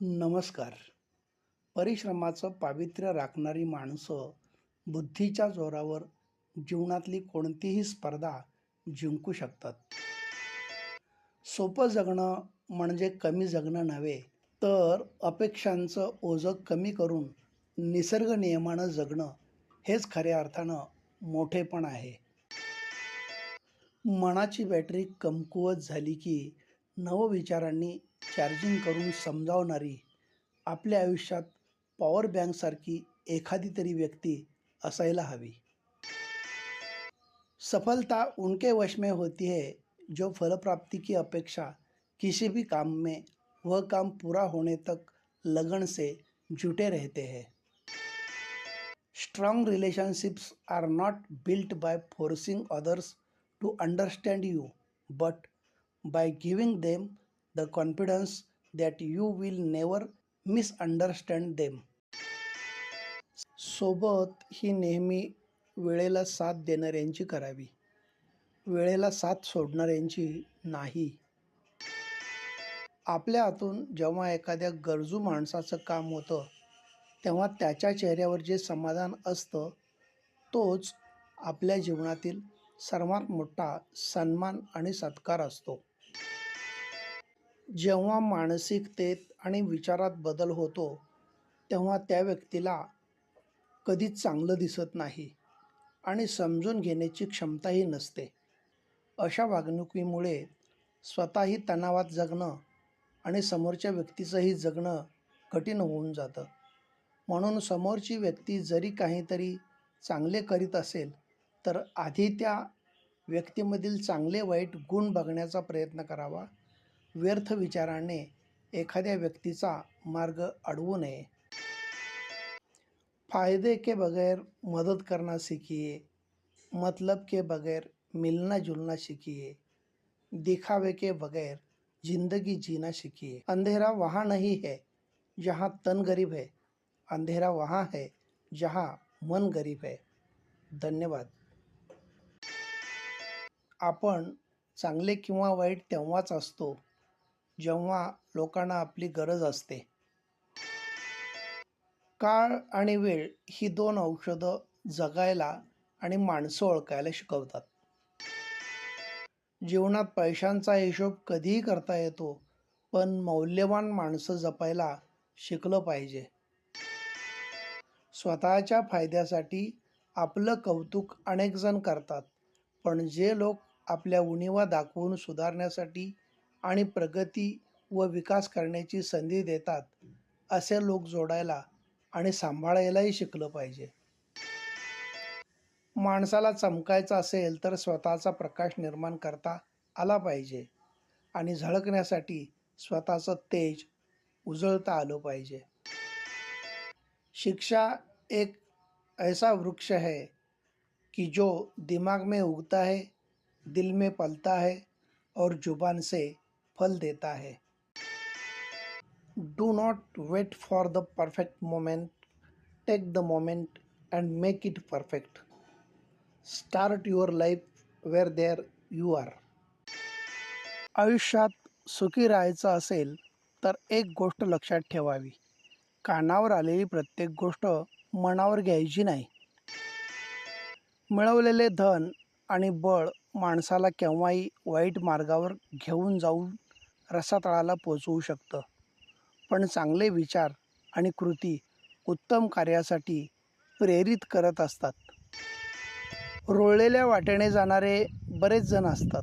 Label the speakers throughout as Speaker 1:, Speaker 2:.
Speaker 1: नमस्कार. परिश्रमाचं पावित्र्य राखणारी माणसं बुद्धीच्या जोरावर जीवनातली कोणतीही स्पर्धा जिंकू शकतात. सोपं जगणं म्हणजे कमी जगणं नव्हे तर अपेक्षांचं ओझं कमी करून निसर्ग नियमानं जगणं हेच खऱ्या अर्थानं मोठेपण आहे. मनाची बॅटरी कमकुवत झाली की नवविचारांनी चार्जिंग करून समजावणारी आपल्या आयुष्यात पॉवर बँकसारखी एखादी तरी व्यक्ती असायला हवी. सफलता उनके वश में होती है, जो फल प्राप्ति की अपेक्षा किसी भी काम में वह काम पूरा होने तक लगन से जुटे रहते हैं. Strong relationships are not built by forcing others to understand you but by giving them the confidence that you will never misunderstand them सोबत ही नेहमी वेळेला साथ देणाऱ्यांची करावी. वेळेला साथ सोडणाऱ्यांची नाही. आपल्या हातून जेव्हा एखाद्या गरजू माणसाचं काम होतं तेव्हा त्याच्या चेहऱ्यावर जे समाधान असतं तोच आपल्या जीवनातील सर्वात मोठा सन्मान आणि सत्कार असतो. जेव्हा मानसिकतेत आणि विचारात बदल होतो तेव्हा त्या व्यक्तीला कधीच चांगलं दिसत नाही आणि समजून घेण्याची क्षमताही नसते. अशा वागणुकीमुळे स्वतःही तणावात जगणं आणि समोरच्या व्यक्तीचंही जगणं कठीण होऊन जातं. म्हणून समोरची व्यक्ती जरी काहीतरी चांगले करीत असेल तर आधी त्या व्यक्तीमधील चांगले वाईट गुण बघण्याचा प्रयत्न करावा. व्यर्थ विचाराने एखाद्या व्यक्तीचा मार्ग अडवू नये. फायदे के बगैर मदद करना सीखिए. मतलब के बगैर मिलना जुलना सीखिए. दिखावे के बगैर जिंदगी जीना सीखिए. अंधेरा वहाँ नहीं है जहाँ तन गरीब है. अंधेरा वहाँ है जहाँ मन गरीब है. धन्यवाद. आपण चांगले किंवा वाईट तेव्हाच असतो जेव्हा लोकांना आपली गरज असते. काळ आणि वेळ ही दोन औषधं जगायला आणि माणसं ओळखायला शिकवतात. जीवनात पैशांचा हिशोब कधीही करता येतो पण मौल्यवान माणसं जपायला शिकलं पाहिजे. स्वतःच्या फायद्यासाठी आपलं कौतुक अनेकजण करतात पण जे लोक आपल्या उणीवा दाखवून सुधारण्यासाठी आणि प्रगती व विकास करण्याची संधी देतात असे लोक जोडायला आणि सांभाळायलाही शिकलं पाहिजे. माणसाला चमकायचं असेल तर स्वतःचा प्रकाश निर्माण करता आला पाहिजे आणि झळकण्यासाठी स्वतःचं तेज उजळता आलं पाहिजे. शिक्षा एक ऐसा वृक्ष है कि जो दिमाग में उगता है दिल में पलता है और जुबान से फल देता है। Do not wait for the perfect moment take the moment and make it perfect start your life where there you are आयुष्यात सुखी राहायचं असेल तर एक गोष्ट लक्षात ठेवावी. कानावर आलेली प्रत्येक गोष्ट मनावर घ्यायची नाही. मिळवलेले धन आणि बळ माणसाला केव्हाही वाईट मार्गावर घेऊन जाऊ रसातळाला पोचवू शकतं. पण चांगले विचार आणि कृती उत्तम कार्यासाठी प्रेरित करत असतात. रोळलेल्या वाटेने जाणारे बरेच जण असतात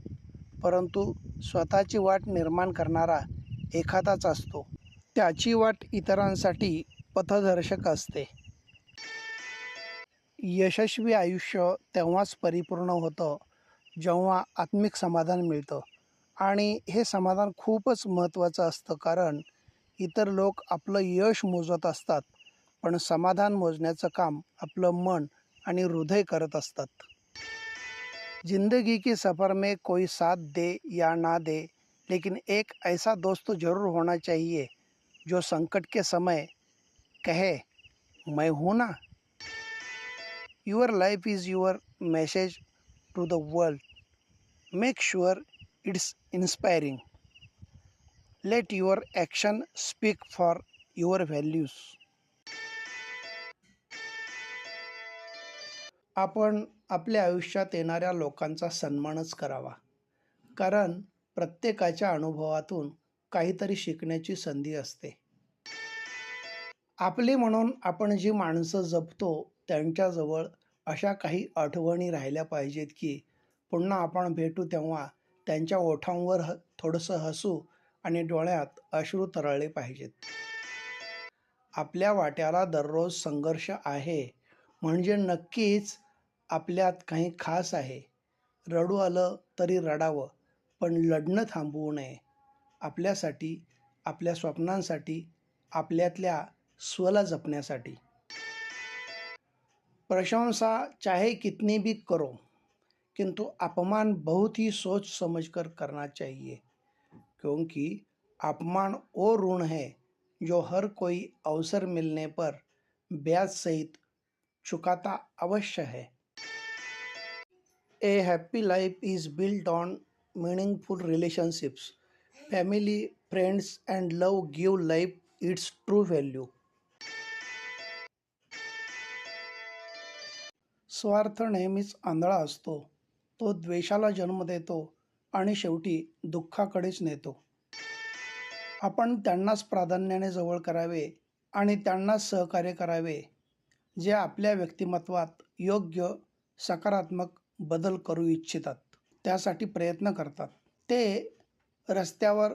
Speaker 1: परंतु स्वतःची वाट निर्माण करणारा एखादाच असतो. त्याची वाट इतरांसाठी पथदर्शक असते. यशस्वी आयुष्य तेव्हाच परिपूर्ण होतं जेव्हा आत्मिक समाधान मिळतं. आणि हे समाधान खूपच महत्त्वाचं असतं कारण इतर लोक आपलं यश मोजत असतात पण समाधान मोजण्याचं काम आपलं मन आणि हृदय करत असतात. जिंदगी की सफ़र में कोई साथ दे या ना दे लेकिन एक ऐसा दोस्त जरूर होना चाहिए जो संकट के समय कहे मैं हूँ ना? Your life is your message to the world make sure it's inspiring let your action speak for your values आपण आपल्या आयुष्यात येणाऱ्या लोकांचा सन्मानच करावा. कारण प्रत्येकाच्या अनुभवातून काहीतरी शिकण्याची संधी असते. आपली म्हणून आपण जी माणसं जपतो त्यांच्याजवळ अशा काही आठवणी राहिल्या पाहिजेत की पुन्हा आपण भेटू तेव्हा त्यांच्या ओठांवर ह थोडंसं हसू आणि डोळ्यात अश्रू तरळले पाहिजेत. आपल्या वाट्याला दररोज संघर्ष आहे म्हणजे नक्कीच आपल्यात काही खास आहे. रडू आलं तरी रडावं पण लढणं थांबवू नये. आपल्यासाठी आपल्या स्वप्नांसाठी आपल्यातल्या स्वला जपण्यासाठी. प्रशंसा चाहे कितनी भी करो. किंतु अपमान बहुत ही सोच समझकर करना चाहिए, क्योंकि अपमान वो ऋण है जो हर कोई अवसर मिलने पर ब्याज सहित चुकाता अवश्य है। A happy life is build on meaningful relationships family friends and love give life its true value स्वार्थ नेहमीच आंधळा असतो. तो द्वेषाला जन्म देतो आणि शेवटी दुःखाकडेच नेतो. आपण त्यांनाच प्राधान्याने जवळ करावे आणि त्यांनाच सहकार्य करावे जे आपल्या व्यक्तिमत्वात योग्य सकारात्मक बदल करू इच्छितात. त्यासाठी प्रयत्न करतात. ते रस्त्यावर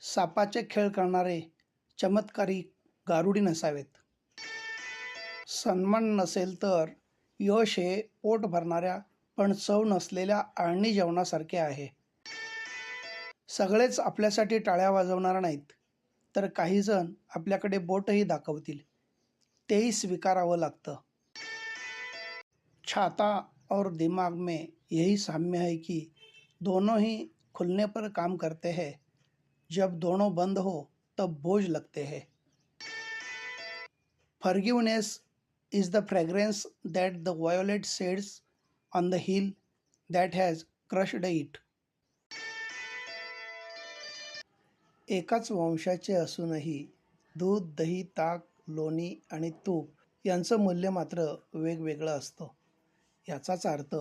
Speaker 1: सापाचे खेळ करणारे चमत्कारी गारुडी नसावेत. सन्मान नसेल तर यश हे पोट भरणाऱ्या पण चव नसलेल्या आळणी जेवणासारखे आहे. सगळेच आपल्यासाठी टाळ्या वाजवणार नाहीत तर काहीजण आपल्याकडे बोटही दाखवतील. तेही स्वीकारावं लागतं. छाता और दिमाग में यही साम्य है कि दोनों ही खुलने पर काम करते हैं। जब दोनों बंद हो तब बोझ लगते हैं। Forgiveness is the fragrance that the violet sheds on the hill that has crushed it. एकाच वंशाचे असूनही दूध दही ताक लोणी आणि तूप यांचं मूल्य मात्र वेगवेगळं असतं. याचाच अर्थ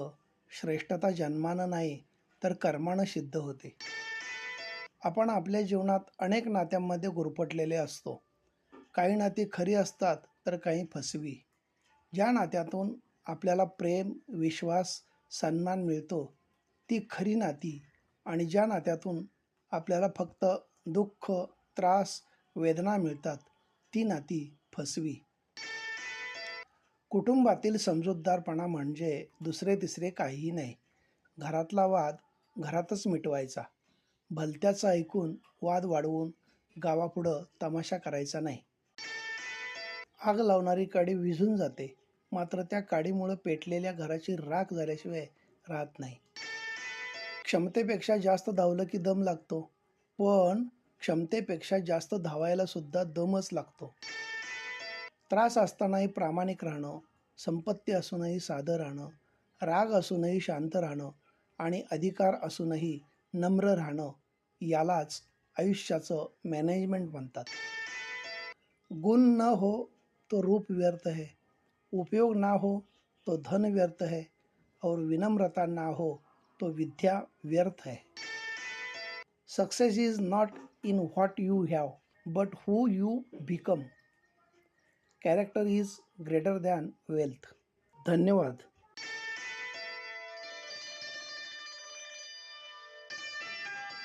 Speaker 1: श्रेष्ठता जन्मानं नाही तर कर्मानं सिद्ध होते. आपण आपल्या जीवनात अनेक नात्यांमध्ये गुरफटलेले असतो. काही नाती खरी असतात तर काही फसवी. ज्या नात्यातून आपल्याला प्रेम विश्वास सन्मान मिळतो. ती खरी नाती आणि ज्या नात्यातून आपल्याला फक्त दुःख त्रास वेदना मिळतात ती नाती फसवी. कुटुंबातील समजूतदारपणा म्हणजे दुसरे तिसरे काहीही नाही. घरातला वाद घरातच मिटवायचा. भलत्याचं ऐकून वाद वाढवून गावापुढं तमाशा करायचा नाही. आग लावणारी काडी विझून जाते. मात्र त्या काडीमुळं पेटलेल्या घराची राख झाल्याशिवाय राहत नाही. क्षमतेपेक्षा जास्त धावलं की दम लागतो. पण क्षमतेपेक्षा जास्त धावायला सुद्धा दमच लागतो. त्रास असतानाही प्रामाणिक राहणं संपत्ती असूनही साधं राहणं राग असूनही शांत राहणं आणि अधिकार असूनही नम्र राहणं यालाच आयुष्याचं मॅनेजमेंट म्हणतात. गुण न हो तो रूप व्यर्थ है उपयोग ना हो तो धन व्यर्थ है और विनम्रता ना हो तो विद्या व्यर्थ है। Success is not in what you have but who you become character is greater than wealth धन्यवाद।